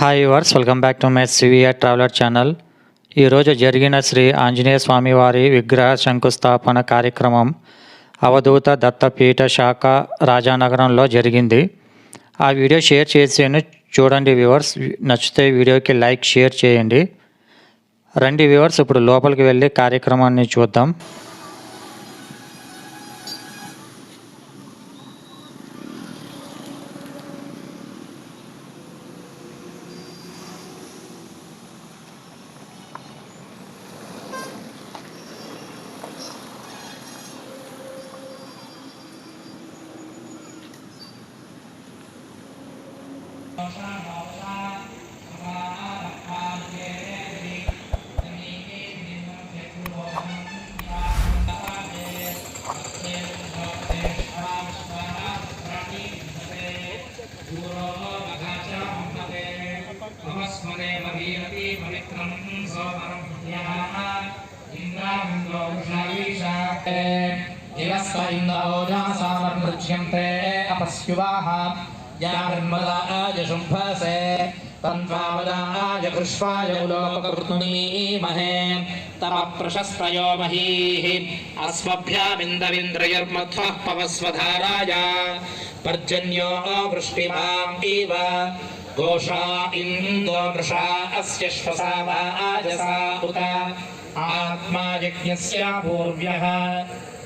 Hi verse welcome back to my CVR traveller channel ఈరోజు జరిగిన శ్రీ ఆంజనేయ స్వామి వారి విగ్రహ శంకుస్థాపన కార్యక్రమం అవధూత దత్తపీఠ శాఖ రాజానగరంలో జరిగింది. ఆ వీడియో షేర్ చేసాను చూడండి వ్యూవర్స్ నచ్చితే వీడియోకి లైక్ షేర్ చేయండి. రండి వ్యూవర్స్ ఇప్పుడు లోపలికి వెళ్ళి కార్యక్రమాన్ని చూద్దాం. నమస్మరే మహీయతి పవిత్రం సోమరం ఇంద్రామిందో వృషావీషాే దివస్వ ఇంద్రోజాసామృజ్యంతే यार्मदायशुम्भसे उलोककृतुमीमहे तव प्रशस्तयो महीः अस्मभ्यामिन्दविन्द्रयर्मध्वः पवस्वधाराय, पर्जन्यो वृष्टिमाम् इव घोषा अस्य श्वसा उत, आत्मा यज्ञस्य पूर्व्यः,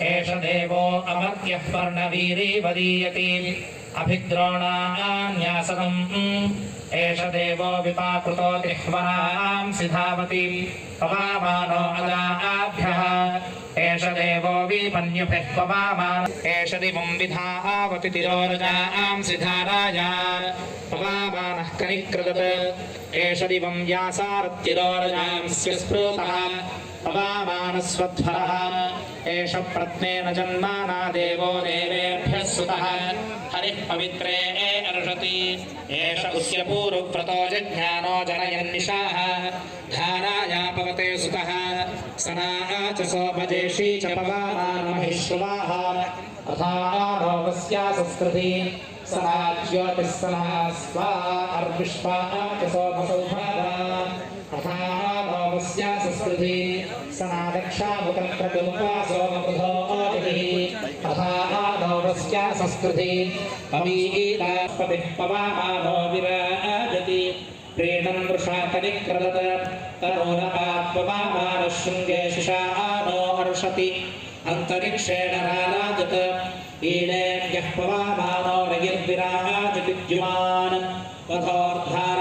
एष देवो अमर्त्यः पर्णवीरी वदीयति। अभिद्रोणान्यासनम् एष देवो विपाकृतो गृह्वरां सिधावति पवामानो अदाभ्यः एष देवो विपन्युभिः पवामान एष दिवं विधावति तिरोरजां सिधाराय पवामानः कनिकृदत् एष दिवं व्यासारतिरोरजांस्य स्पृतः पवामानस्वध्वरः एष प्रत्नेन जन्माना देवो देवेभ्यः सुतः। हरिः पवित्रे अर्षति। एष उस्य पूर्वव्रतो जज्ञानो जनयन्निशाः। धाराया पवते सुतः। सनाः च सोपजेषी च पवामानमहिश्रुवाः अथारोगस्या संस्कृति। सदा ज्योतिस्सनः स्वा अर्विश्वा च सोमसौभागा पवामानो विराजति प्रीणं वृषाकनिक्रदत तरोरपात्पवामानशृङ्गे शिशानो हर्षति अन्तरिक्षेण राराजत ईडेभ्यः पवामानो रयिर्विराजति द्युमान् वधोर्धाराभिरोजासान्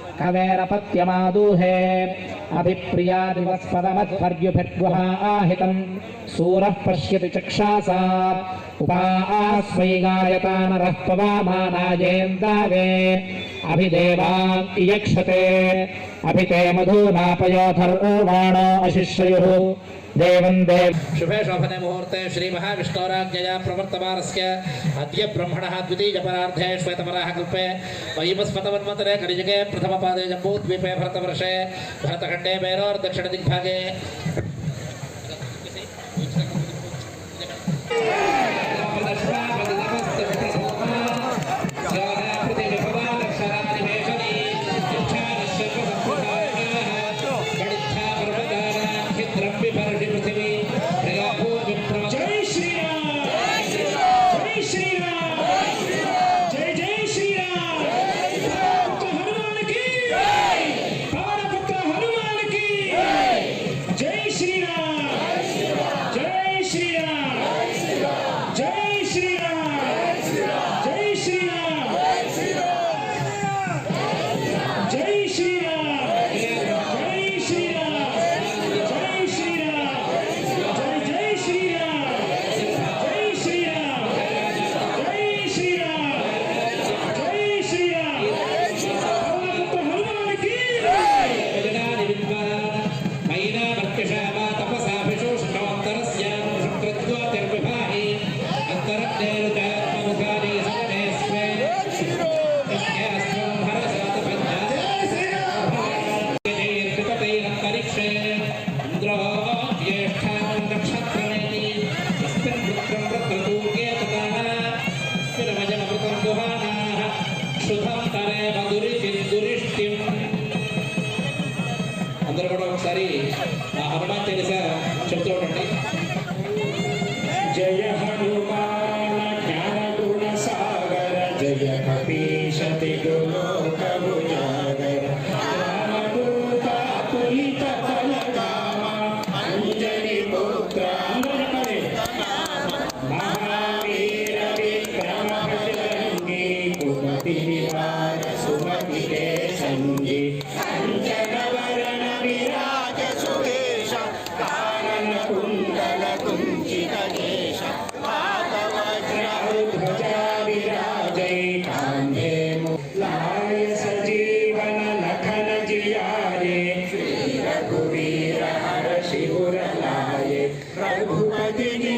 कवेरपत्यमादूहे। अभिप्रिया दिवस्पदमध्वर्युभिर्गुहाहितं सूरः पश्यति चक्षासा। उपास्वै गायता नरः पवामानायेन्दावे अभिदेवान् इयक्षते। अभिते मधूनापयोधर्वाणो अशिश्रयुः देवं देव। शुभे शोभने मुहूर्ते श्री महाविष्णोराज्ञया प्रवर्तमानस्य अद्य ब्रह्मणः द्वितीयपरार्धे श्वेतपराः कल्पे वैवस्पतवन्मन्तरे कलिजुगे प्रथमपादे जम्बूद्वीपे भरतवर्षे भरतखण्डे मेरोर्दक्षिणदिग्भागे జై सुहानाः शुभं तरेव दुरितिं అందరూ కూడా ఒకసారి ఆ హనుమాన్ తెలిసా చెప్తూ ఉండండి. జయ హనుమాన్ జ్ఞాన గుణ సాగర జయ కపీశతి శివురలాయే ప్రభుపతిని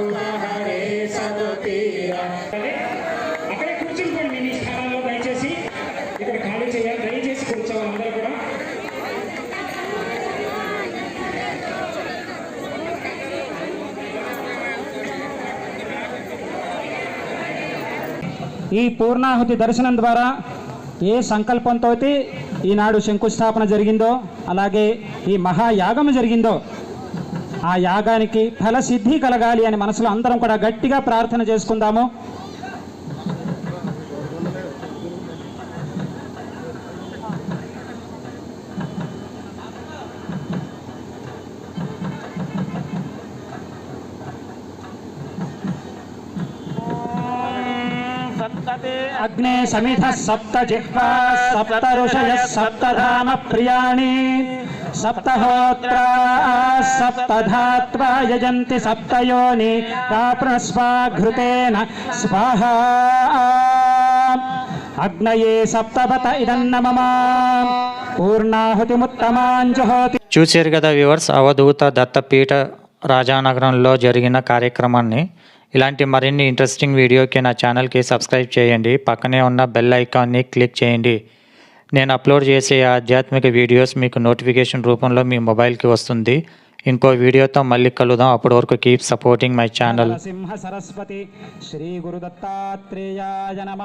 ఈ పూర్ణాహుతి దర్శనం ద్వారా ఏ సంకల్పంతో ఈనాడు శంకుస్థాపన జరిగిందో అలాగే ఈ మహాయాగం జరిగిందో ఆ యాగానికి ఫలసిద్ధి కలగాలి అని మనసులో అందరం కూడా గట్టిగా ప్రార్థన చేసుకుందాము. అగ్నే సమిధ సప్త జిహ్వా సప్త ఋషయ సప్తధామ ప్రియాణి సప్తహోత్రా సప్తధాత్వా యజంతి సప్తయోని ప్రాప్నస్వాఘృతేన స్వాహా అగ్నయే సప్తపత ఇదన్న మమ పూర్ణాహుతిముత్తమాంజుహోతి చూశారు కదా వ్యూవర్స్ అవధూత దత్తపీఠ రాజానగరంలో జరిగిన కార్యక్రమాన్ని ఇలాంటి మరిన్ని ఇంట్రెస్టింగ్ వీడియోకి నా ఛానల్కి సబ్స్క్రైబ్ చేయండి. పక్కనే ఉన్న బెల్ ఐకాన్ని క్లిక్ చేయండి. నేను అప్లోడ్ చేసే ఆధ్యాత్మిక వీడియోస్ మీకు నోటిఫికేషన్ రూపంలో మీ మొబైల్కి వస్తుంది. ఇంకో వీడియోతో మళ్ళీ కలుద్దాం. అప్పటి వరకు కీప్ సపోర్టింగ్ మై ఛానల్ సింహ సరస్వతి శ్రీ గురు దత్తాత్రేయాయ నమ.